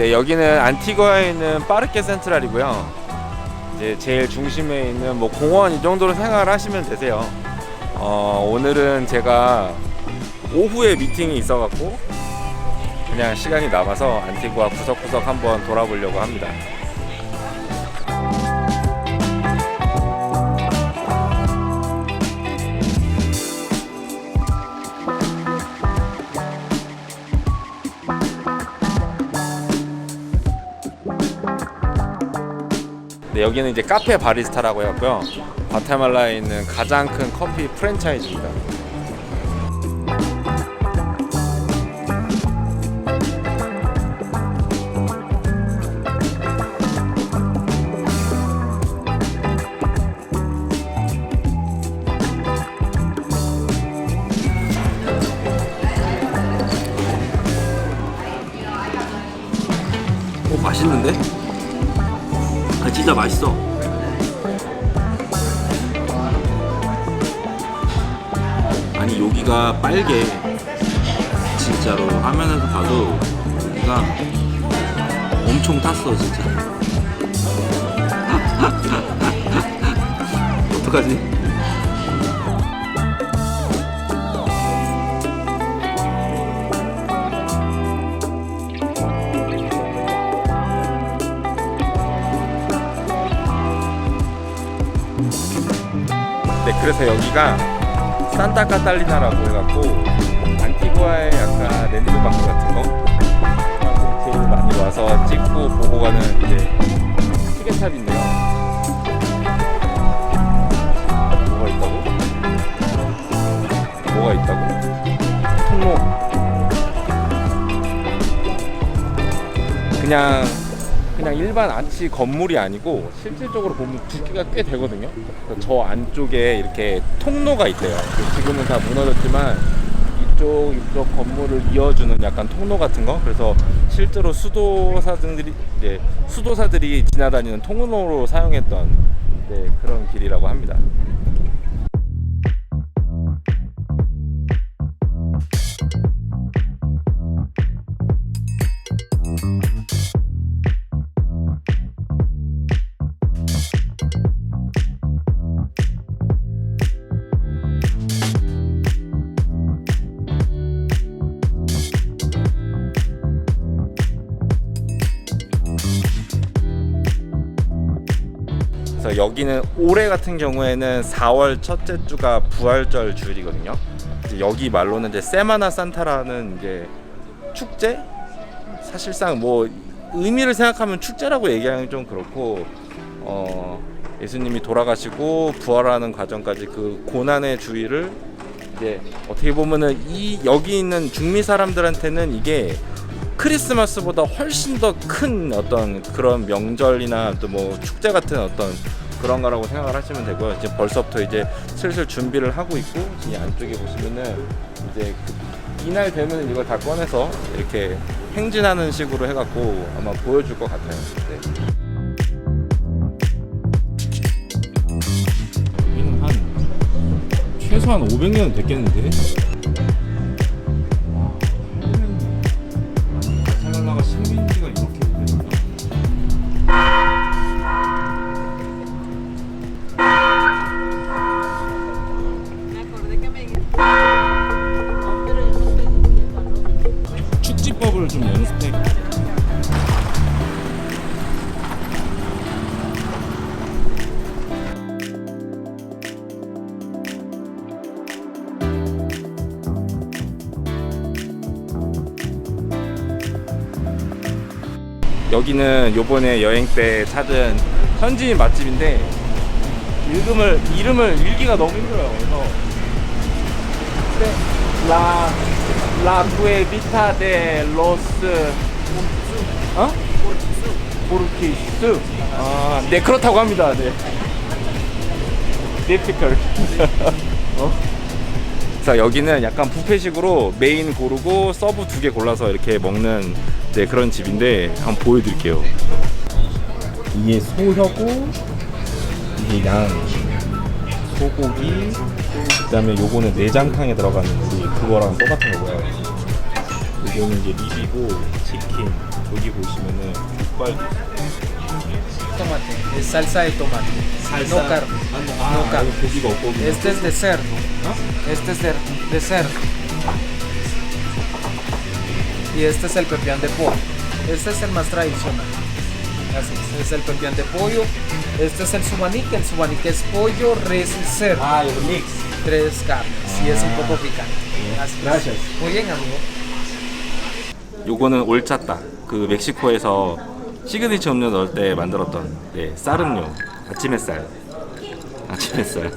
네, 여기는 안티구아에 있는 빠르케 센트랄이고요. 이제 제일 중심에 있는 뭐 공원 이 정도로 생각하시면 되세요. 어, 오늘은 제가 오후에 미팅이 있어갖고 그냥 시간이 남아서 안티구아 구석구석 한번 돌아보려고 합니다. 네, 여기는 이제 카페 바리스타라고 해갖고요. 과테말라에 있는 가장 큰 커피 프랜차이즈입니다. 맛있어. 아니 여기가 빨개. 진짜로 화면에서 봐도 여기가 엄청 탔어 진짜. 어떡하지? 그래서 여기가 산타 카탈리나라고 해갖고 안티구아의 약간 랜드마크 같은 거 관광객들이 많이 와서 찍고 보고 가는 이제 시계탑인데요. 뭐가 있다고? 뭐가 있다고? 통로. 그냥 그냥 일반 아치 건물이 아니고 실질적으로 보면 두께가 꽤 되거든요. 저 안쪽에 이렇게 통로가 있대요. 지금은 다 무너졌지만 이쪽 이쪽 건물을 이어주는 약간 통로 같은 거. 그래서 실제로 수도사들이 이제 수도사들이 지나다니는 통로로 사용했던 네, 그런 길이라고 합니다. 그래서 여기는 올해 같은 경우에는 4월 첫째 주가 부활절 주일이거든요. 여기 말로는 이제 세마나 산타라는 이제 축제? 사실상 뭐 의미를 생각하면 축제라고 얘기하기 좀 그렇고 어 예수님이 돌아가시고 부활하는 과정까지 그 고난의 주일을 이제 어떻게 보면은 이 여기 있는 중미 사람들한테는 이게 크리스마스보다 훨씬 더 큰 어떤 그런 명절이나 또 뭐 축제 같은 어떤 그런 거라고 생각을 하시면 되고요. 이제 벌써부터 이제 슬슬 준비를 하고 있고 이 안쪽에 보시면은 이제 그 이날 되면 이걸 다 꺼내서 이렇게 행진하는 식으로 해갖고 아마 보여줄 것 같아요. 네. 여기는 한 최소한 500년 됐겠는데? 좀 연습해. 여기는 요번에 여행 때 찾은 현지인 맛집인데 이름을 이름을 읽기가 너무 힘들어요. 그래서 네, 라 La Cuevita de los 어? 포르키스. 아, 네 그렇다고 합니다. 네. Difficult. 어? 자 여기는 약간 뷔페식으로 메인 고르고 서브 두 개 골라서 이렇게 먹는 네, 그런 집인데 한번 보여드릴게요. 이게 소혀고 이게 양 소고기 그다음에 요거는 내장탕에 들어가는 그 그거랑 똑같은 거고요. 여기는 이제 립이고 치킨 여기 보시면은 족발도 Tomate, es salsa de tomate. No carne. 아, No carne. 여기 고기가 없고 Este es de cerdo. Este es de, de cerdo. Y este es el pepián de pollo. Este es el más tradicional. Así es, es el pepián de pollo. Este es el subanique. El subanique es pollo, res y cerdo. 아 이거 믹스 Tres carnes. Y es un poco picante. Así es. Gracias. Muy bien, amigo. 요거는 올차따 그 멕시코에서 시그니처 음료 넣을 때 만들었던 네, 쌀 음료 아침 햇살 아침 햇살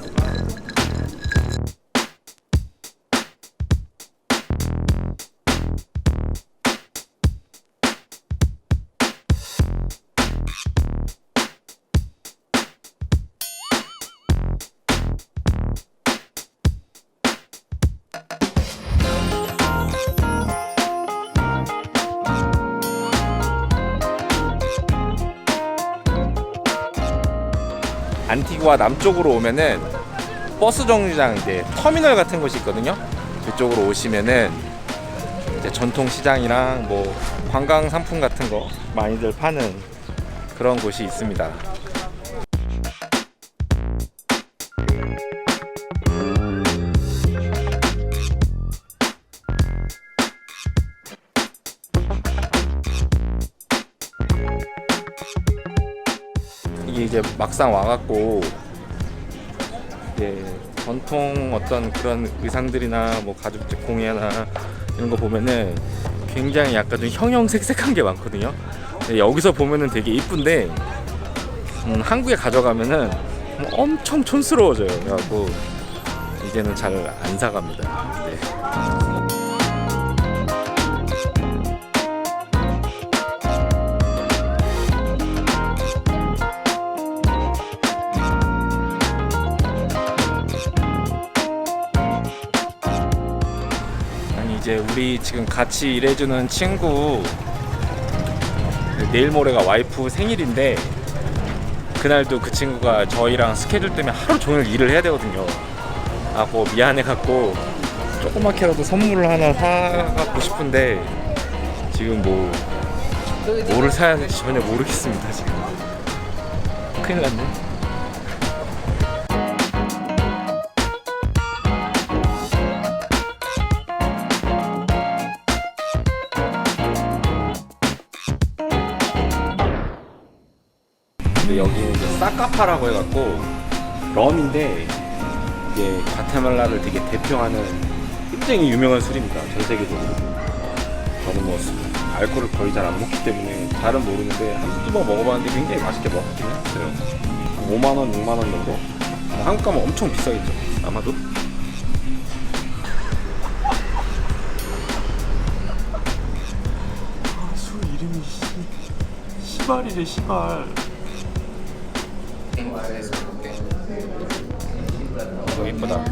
안티구아 남쪽으로 오면은 버스 정류장 이제 터미널 같은 곳이 있거든요. 그쪽으로 오시면은 이제 전통 시장이랑 뭐 관광 상품 같은 거 많이들 파는 그런 곳이 있습니다. 이제 막상 와갖고 이제 전통 어떤 그런 의상들이나 뭐 가죽 공예나 이런 거 보면은 굉장히 약간 좀 형형색색한 게 많거든요. 여기서 보면은 되게 이쁜데 음, 한국에 가져가면은 뭐 엄청 촌스러워져요. 그래갖고 이제는 잘 안 사갑니다. 네. 우리 지금 같이 일해주는 친구 내일 모레가 와이프 생일인데 그날도 그 친구가 저희랑 스케줄 때문에 하루 종일 일을 해야 되거든요. 아, 뭐 미안해 갖고 조그맣게라도 선물을 하나 사갖고 싶은데 지금 뭐 뭐를 사야 할지 전혀 모르겠습니다 지금. 큰일 났네. 사카파라고 해갖고 럼인데 이게 과테말라를 되게 대표하는 굉장히 유명한 술입니다. 전 세계적으로. 저는 뭐 술, 알코올을 거의 잘 안 먹기 때문에 잘은 모르는데 한두 번 먹어봤는데 굉장히 맛있게 먹었긴 했어요. 5만 원, 6만 원 정도. 한국 가면 엄청 비싸겠죠. 아마도. 아, 술 이름이 시, 시발이래 시발. 너무 이쁘다.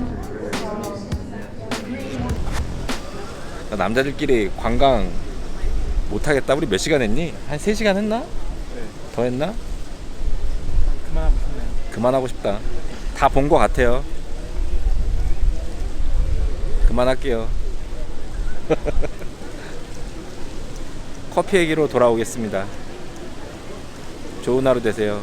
남자들끼리 관광 못 하겠다. 우리 몇 시간 했니? 한 3시간 했나? 더 했나? 그만하고 싶네요. 그만하고 싶다. 다본거 같아요. 그만할게요. 커피 얘기로 돌아오겠습니다. 좋은 하루 되세요.